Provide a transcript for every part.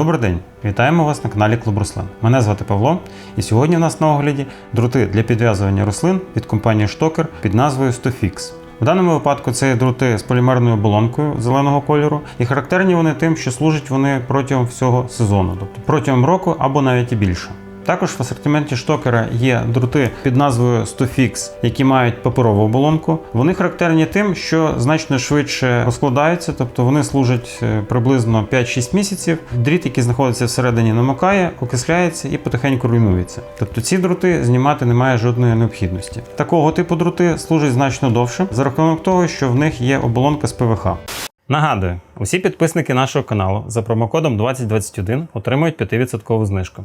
Добрий день! Вітаємо вас на каналі Клуб Руслин. Мене звати Павло, і сьогодні в нас на огляді дроти для підв'язування рослин від компанії Штокер під назвою 100Fix. В даному випадку це є дроти з полімерною оболонкою зеленого кольору, і характерні вони тим, що служать вони протягом всього сезону, тобто протягом року або навіть і більше. Також в асортименті штокера є дроти під назвою 100Fix, які мають паперову оболонку. Вони характерні тим, що значно швидше розкладаються, тобто вони служать е, приблизно 5-6 місяців. Дріт, який знаходиться всередині, намокає, окисляється і потихеньку руйнується. Тобто ці дроти знімати немає жодної необхідності. Такого типу дроти служать значно довше за рахунок того, що в них є оболонка з ПВХ. Нагадую, усі підписники нашого каналу за промокодом 2021 отримують 5% знижку.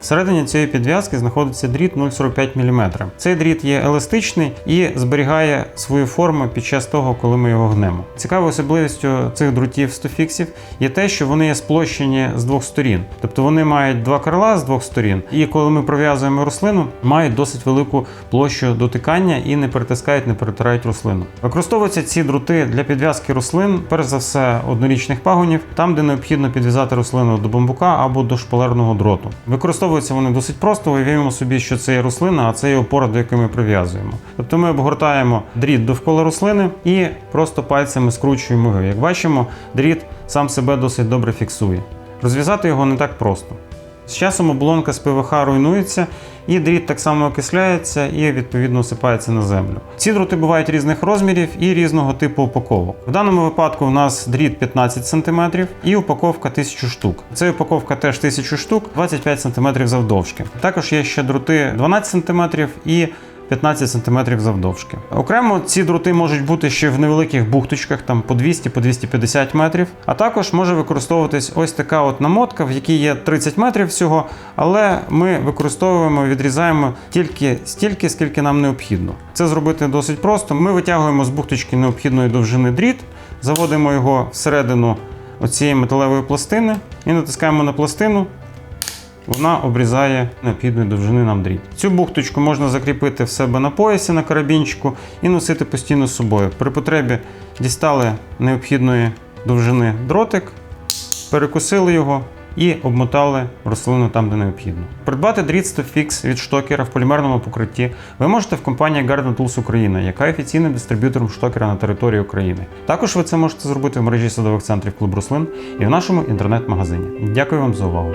Всередині цієї підв'язки знаходиться дріт 0,45 мм. Цей дріт є еластичний і зберігає свою форму під час того, коли ми його гнемо. Цікавою особливістю цих дротів 100 фіксів є те, що вони є сплощені з двох сторін, тобто вони мають два крила з двох сторін, і коли ми пров'язуємо рослину, мають досить велику площу дотикання і не перетискають, не перетирають рослину. Використовуються ці дроти для підв'язки рослин, перш за все, однорічних пагонів, там, де необхідно підв'язати рослину до бамбука або до шпалерного дроту. Використовуються вони досить просто. Уявімо собі, що це є рослина, а це є опора, до якої ми прив'язуємо. Тобто ми обгортаємо дріт довкола рослини і просто пальцями скручуємо його. Як бачимо, дріт сам себе досить добре фіксує. Розв'язати його не так просто. З часом оболонка з ПВХ руйнується, і дріт так само окисляється і відповідно осипається на землю. Ці дроти бувають різних розмірів і різного типу упаковок. В даному випадку у нас дріт 15 см і упаковка 1000 штук. Це упаковка теж 1000 штук, 25 см завдовжки. Також є ще дроти 12 см і 15 см завдовжки. Окремо ці дроти можуть бути ще в невеликих бухточках, там по 200 по 250 метрів. А також може використовуватись ось така от намотка, в якій є 30 метрів всього, але ми використовуємо, відрізаємо тільки стільки, скільки нам необхідно. Це зробити досить просто. Ми витягуємо з бухточки необхідної довжини дріт, заводимо його всередину оцієї металевої пластини і натискаємо на пластину. Вона обрізає необхідної довжини нам дріт. Цю бухточку можна закріпити в себе на поясі на карабінчику і носити постійно з собою. При потребі дістали необхідної довжини дротик, перекусили його і обмотали рослину там, де необхідно. Придбати дріт 100Fix від штокера в полімерному покритті ви можете в компанії Garden Tools Україна, яка офіційним дистриб'ютором штокера на території України. Також ви це можете зробити в мережі садових центрів Клуб Рослин і в нашому інтернет-магазині. Дякую вам за увагу.